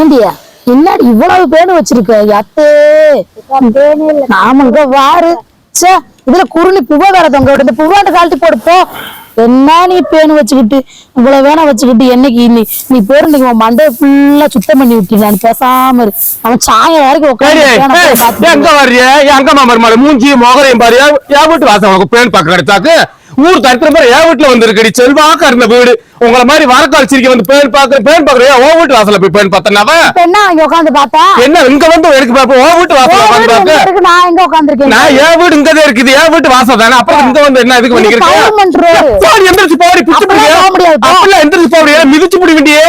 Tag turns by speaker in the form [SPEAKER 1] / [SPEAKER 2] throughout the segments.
[SPEAKER 1] ஏண்டியா? என்னடி இவ்வளவு பேனு வச்சிருக்க? அத்தே ஆமாங்க வாரு. ச்சே இதுல குருணி புவ வேற தொங்க விட்டு இந்த புவாண்ட கழட்டி போடு போ. என்ன நீ பேனு வச்சுக்கிட்டு இவ்வளவு வேணா வச்சுக்கிட்டு என்னைக்கு நீ நீ இன்னைக்கு உன் மண்டையை ஃபுல்லா சுத்தம் பண்ணி விட்டுலாம் பேசாம இரு. அவன் சாயம் வரைக்கும் உட்காந்து
[SPEAKER 2] எங்க வர்றிய? எங்க மாமர் மூஞ்சி மோகரையும் பாரு. என் வீட்டு வாசம் உனக்கு பேன் பார்க்க கிடைச்சாக்கு? ஊர் தரத்துல பாரு என் வீட்டுல வந்திருக்கடி. செல்வாக்கா இருந்த வீடு. உங்களை மாதிரி வரக்கால் சிரிக்க வந்து பேன் பாக்குற பேன் பாக்குறியா உன் வீட்டு வாசல்ல போய் பேன் பார்த்தனாவ
[SPEAKER 1] என்ன அங்க உட்காந்து பார்த்தா?
[SPEAKER 2] என்ன இங்க வந்து எனக்கு பாப்ப உன் வீட்டு பாக்க
[SPEAKER 1] இருக்கு? நான் எங்க உட்காந்துருக்கேன்
[SPEAKER 2] நான் என் வீடு இங்கதான் இருக்குது. என் வீட்டு வாசல் தானே. அப்புறம் இங்க வந்து என்ன இதுக்கு. பண்ணிக்கிறேன் போடி எந்திரிச்சு போடி பிச்சு
[SPEAKER 1] அப்படிலாம் போக முடியாது, போ.
[SPEAKER 2] அப்படிலாம் எந்திரிச்சு போடி மிதிச்சு முடி வேண்டியே.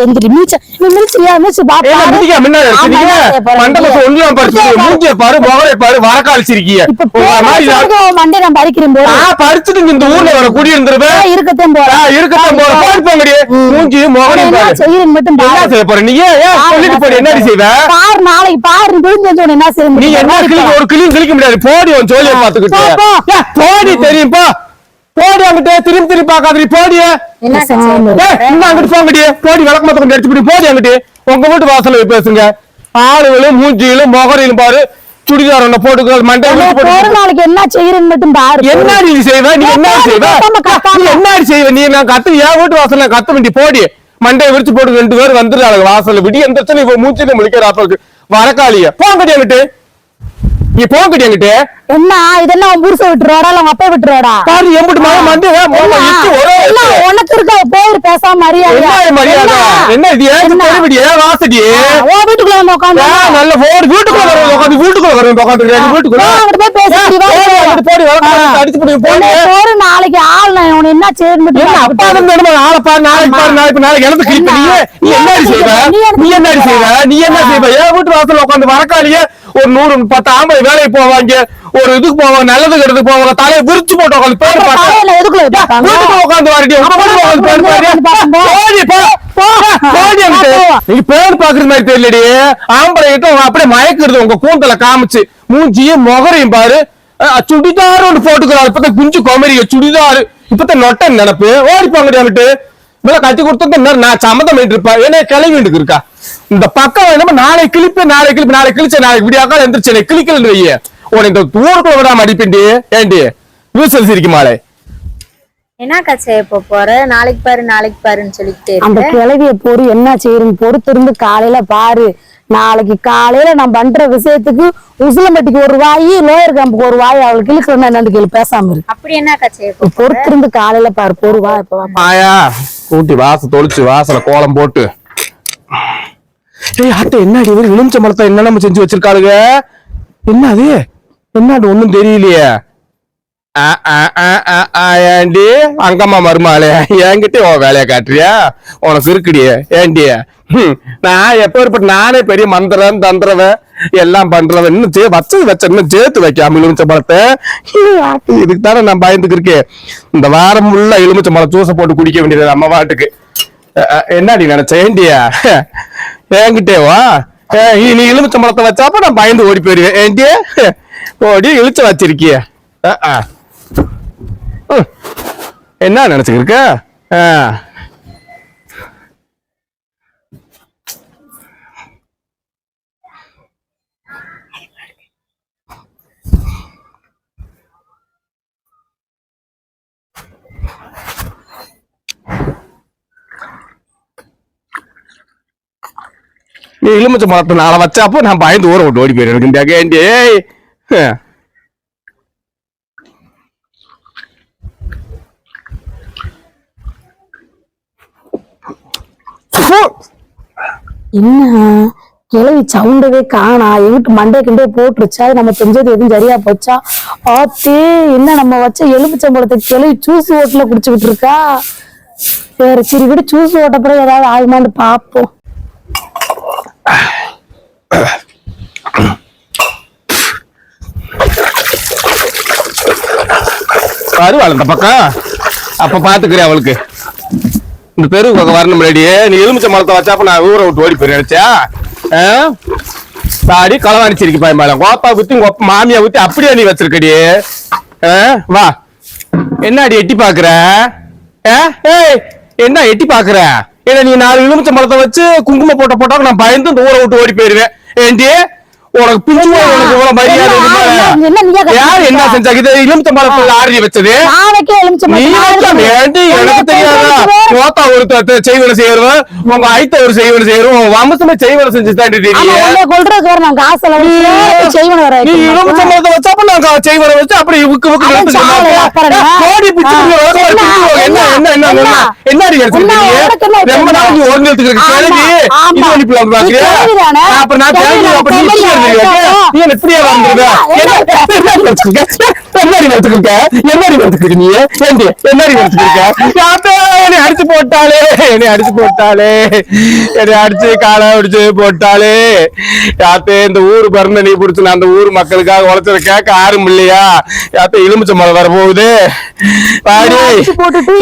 [SPEAKER 1] எந்திரி மிதிச்சா நீ மிதிச்சியா மிதிச்சு
[SPEAKER 2] பாரு முகரை பாரு. வரக்கால் சிரிக்கிய
[SPEAKER 1] இப்ப
[SPEAKER 2] உங்களை மாதிரி நான்
[SPEAKER 1] போய் மண்டே நான் பறிக்கிறேன்
[SPEAKER 2] படிச்சுட்டு இந்த ஊர்ல வர குடியிருந்துருவேன்
[SPEAKER 1] இருக்கத்தையும் போறேன்
[SPEAKER 2] இருக்கட்டும் போற போய் போங்கடி. மூஞ்சி முகரையும்
[SPEAKER 1] என்ன
[SPEAKER 2] பாரு.
[SPEAKER 1] மட்டும்
[SPEAKER 2] என்ன
[SPEAKER 1] பாரு.
[SPEAKER 2] செய்ய போற நீ? ஏன்
[SPEAKER 1] பாரு,
[SPEAKER 2] சொல்லிட்டு போடி என்னடி செய்வ?
[SPEAKER 1] பாரு நாளைக்கு பாரு விழுந்து என்ன செய்ய
[SPEAKER 2] நீ
[SPEAKER 1] முடியும்?
[SPEAKER 2] என்ன கிளிக்க ஒரு கிளியும் கிளிக்க முடியாது. போடி உன் ஜோலியை பாத்துக்கிட்டு போடி தெரியும் போ. போடி அங்கிட்டு திரும்பி திரும்பி பாக்காதீ போடி
[SPEAKER 1] பேசாம இரு.
[SPEAKER 2] ஏய், இன்னும் அங்கிட்டு போங்கடி. போடி விளக்கு மத்தம் எடுத்து போடி போடி அங்கிட்டு. உங்க வீட்டு வாசல்ல போய் பேசுங்க. ஆளுகளும் மூஞ்சியிலும் முகரையிலும் பாரு. சுடிதார் ஒண்ணு போட்டுக்கள் மண்டை
[SPEAKER 1] நாளைக்கு என்ன செய்யறேன்னு மட்டும் பாரு.
[SPEAKER 2] என்ன நீ செய்வ? நீ என்ன செய்வ. நீ என்ன செய்வ? நீ நான் கத்து என் வீட்டு வாசல்ல கத்த வேண்டி போடி. மண்டையை விரிச்சு போட்டு ரெண்டு பேர் வந்துடுறாங்க வாசல்ல. விடி இப்ப மூச்சில முழிக்கிறாப்ப வரக்காளிய போங்கடி அங்கிட்டு. நீ போங்கடி அங்கிட்டு
[SPEAKER 1] என்ன இதெல்லாம் உன் புருஷ விட்டுருவாடா இல்ல உங்க அப்பா விட்டுருவாடா
[SPEAKER 2] பாரு எம்பிட்டு ஒரே
[SPEAKER 1] என்ன உனக்கு இருக்க போயிரு பேசாம மரியாதை
[SPEAKER 2] என்ன மரியாதை என்ன இது ஏன் பெருவிடி ஏன் வாசடி
[SPEAKER 1] ஓ வீட்டுக்குள்ள வந்து உட்காந்து
[SPEAKER 2] நல்ல போர் வீட்டுக்குள்ள வர உட்காந்து வீட்டுக்குள்ள வர உட்காந்து வீட்டுக்குள்ள
[SPEAKER 1] அங்கிட்டு போய் பேசி
[SPEAKER 2] போடி, அடிச்சு போடி போடி
[SPEAKER 1] நாளைக்கு நான் என்ன செய்யணும்.
[SPEAKER 2] அப்பா வேணுமா நாளை பாரு நாளைக்கு பாரு நாளைக்கு நாளைக்கு எனக்கு நீ என்ன செய்வ? நீ என்ன செய்வ? நீ என்ன செய்வ? ஏன் வீட்டு வாசல்ல உட்காந்து வரக்காளியே ஒரு நூறு பத்து ஆம்பளை வேலைக்கு போவாங்க. ஒரு இதுக்கு போவாங்க நல்லது கெட்டதுக்கு போவாங்க தலையை விரிச்சு போட்டு உட்காந்து பேர்? வீட்டுக்குள்ள உட்காந்து வரடி உங்க வீட்டுக்குள்ள உட்காந்து பேர் பாரு போடி போ போடி அங்கிட்டு. நீ பேர் பாக்குறது மாதிரி தெரியலடி. ஆம்பளை கிட்ட அப்படியே மயக்குறது உங்க கூந்தல காமிச்சு. மூஞ்சியும் முகரையும் பாரு. சுடிதார் ஒன்று போட்டுக்கிறாரு. இப்பதான் குஞ்சு கோமரிங்க சுடிதார். இப்பதான் நொட்ட நினைப்பு. ஓடி போங்கடி அங்கிட்டு. இப்ப கட்டி கொடுத்தது நான் சம்மதம் பண்ணிட்டு இருப்பேன் ஏன்னா கிளவி இருக்கா? இந்த பக்கம் என்ன நாளை கிளிப்பு நாளை கிளிப்பு நாளை கிழிச்ச நாளைக்கு விடியாக்கால எந்திரிச்சு என்னை கிளிக்கலன்னு வையே. உன இந்த தூரத்துல விடாம அடிப்பிண்டி ஏண்டி வீசல் சிரிக்குமாளே
[SPEAKER 3] என்னக்கா செய்ய இப்ப போற? நாளைக்கு பாரு நாளைக்கு பாருன்னு சொல்லிக்கிட்டே
[SPEAKER 1] அந்த
[SPEAKER 3] இருக்க
[SPEAKER 1] கிளவிய பொறு என்ன செய்யணும் பொறுத்திருந்து காலையில பாரு. நாளைக்கு காலையில நான் பண்ற விஷயத்துக்கு உசிலம்பட்டிக்கு ஒரு வாய் லோயர் கேம்புக்கு ஒரு வாய் அவளுக்கு இழுக்கிறேன் என்னன்னு கேள்வி பேசாம இரு.
[SPEAKER 3] அப்படி இப்ப போற?
[SPEAKER 1] பொறுத்திருந்து காலையில பாரு பொறு வா இப்ப.
[SPEAKER 2] ஆயா கூட்டி வாச தொளிச்சு வாசல கோலம் போட்டு. ஏய் ஆட்ட என்னடி இது எலுமிச்ச மரத்தை என்ன நம்ம செஞ்சு வச்சிருக்காளுங்க என்ன அது என்னது ஒண்ணும் தெரியலையே. ஏண்டி? அங்கம்மா மருமாளே என்கிட்ட உன் வேலையை காட்டுறியா? உனக்கு இருக்குடியே ஏண்டி? நான் எப்போ எப்பேற்பட்ட நானே பெரிய மந்திரன் தந்திரவன் எல்லாம் பண்றவன். இன்னும் சே வச்சது வச்ச இன்னும் சேர்த்து வைக்காம எலுமிச்ச பழத்தை. இதுக்கு தானே நான் பயந்துக்கு இருக்கேன். இந்த வாரம் ஃபுல்லா எலுமிச்ச மலை ஜூஸை போட்டு குடிக்க வேண்டியது நம்ம வாட்டுக்கு. என்னடி நினைச்ச ஏண்டியா என்கிட்டே வா. நீ நீ எலுமிச்ச மரத்தை வச்சாப்ப நான் பயந்து ஓடி போயிருவேன். ஏண்டியே ஓடி இழுச்ச வச்சிருக்கிய. ஆ ஆ என்ன நினைச்சுக்கிருக்க? ஆஹ் நீ எலுமிச்சை மரத்தை நாளை வச்சாப்போ நான் பயந்து ஊற விட்டு ஓடி போயிடுறேன் எனக்கு இந்த கேண்டி
[SPEAKER 1] என்ன? கிளவி சவுண்டவே காணா. எங்கிட்டு மண்டே கிண்டே போட்டுருச்சா? நம்ம செஞ்சது எதுவும் சரியா போச்சா? ஆத்தே என்ன நம்ம வச்ச எலுமிச்சம்பழத்தை கிளவி சூசு ஓட்டுல குடிச்சுக்கிட்டு இருக்கா? சரி சரி விட சூசு ஓட்ட பிறகு ஏதாவது ஆகுமான்னு பாப்போம்.
[SPEAKER 2] வருவாள் இந்த பக்கம். அப்ப பாத்துக்கிறேன் அவளுக்கு. இந்த பக்கம் வரணும் முன்னாடியே. நீ எலுமிச்ச மரத்தை வச்சாப்ப நான் ஊரை விட்டு ஓடி போய் நினைச்சா? தாடி களவாணிச்சிருக்கு பாய் மேல கோப்பா குத்தி உங்க மாமியா குத்தி அப்படியே நீ வச்சிருக்கடி. வா. என்னடி எட்டி பாக்குற? என்ன எட்டி பாக்குற? ஏன்னா நீ நாலு எலுமிச்சை மரத்தை வச்சு குங்குமம் போட்ட போட்டா நான் பயந்து இந்த ஊரை விட்டு ஓடி போயிருவேன் ஏண்டி? உனக்கு பிஞ்சு உனக்கு இவ்வளவு மரியாதை யார் என்ன? செஞ்சாங்க? இது எலுமிச்சை மரத்துல ஆரி வச்சது?
[SPEAKER 1] நாளைக்கே
[SPEAKER 2] எனக்கு தெரியாதா? மோத்தா ஒரு செய்வன செய்யறவன் உங்க ஐத்த ஒரு செய்வன செய்யறவன் உன் வம்சமே செய்வன செஞ்சு தாண்டி
[SPEAKER 1] ஆமா
[SPEAKER 2] தெரியும்?
[SPEAKER 1] உன்னை கொல்றதுக்கு வேற நான் காசு செய்வன வர
[SPEAKER 2] நீ எலுமிச்சை மரத்தை வச்சப்ப நான் செய்வன வச்சு அப்படி உக்கு உக்கு
[SPEAKER 1] என்ன?
[SPEAKER 2] கோடி பிச்சு
[SPEAKER 1] என்ன,
[SPEAKER 2] என்ன என்ன? ரொம்ப நாள் நீ ஒரு நிலத்துக்கு கேள்வி. இது அனுப்பலாம் பாக்குறியா? அப்புறம் நான் கேள்வி நீ என்ன? இப்படியே வந்திருக்க
[SPEAKER 1] என்ன,
[SPEAKER 2] என்ன என்னடி வச்சுக்கிருக்க என்னடி வச்சுக்கிருக்க நீ? ஏண்டி என்னை அடிச்சு போட்டாளே என்னை அடிச்சு போட்டாளே என்னை அடிச்சு காலை அடிச்சு போட்டாளே. யாத்தே இந்த ஊரு பிறந்த நீ புடிச்சு நான் அந்த ஊர் மக்களுக்காக உழைச்சத கேட்க யாரும் இல்லையா? யாத்தே எலுமிச்சை மலை வர போகுது. பாடி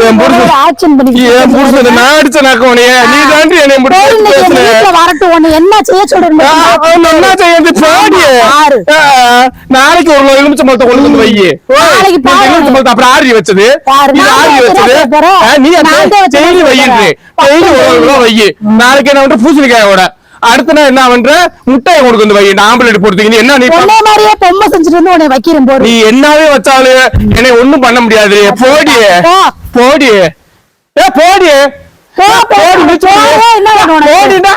[SPEAKER 2] என் புருஷன் என் நான் அடிச்ச நக்கவனைய நீ தாண்டி என்னை முடிச்சு
[SPEAKER 1] என்ன செய்ய
[SPEAKER 2] அவன் என்ன பாடி. நாளைக்கு ஒரு கிலோ எலுமிச்சை மரத்தை கொண்டு வந்து வை
[SPEAKER 1] நாளைக்கு
[SPEAKER 2] மரத்தை அப்புறம் ஆரி வச்சது. ஆரி வச்சது. நீ டெய்லி. வையிட்டு டெய்லி ஒரு நாளைக்கு என்ன பூசணிக்காயோட அடுத்த நாள் என்ன பண்ற? முட்டையை கொண்டு வந்து வை ஆம்பளை போடுறதுக்கு. என்ன நீ
[SPEAKER 1] உன்னை மாதிரியே பொம்மை செஞ்சுட்டு வந்து உன்னை வைக்கிறேன் போடு.
[SPEAKER 2] நீ என்னவே வச்சாலும் என்னை ஒண்ணும் பண்ண முடியாது. போடி. போடி ஏ போடி. போடி.
[SPEAKER 1] உனக்கு?
[SPEAKER 2] போடிடா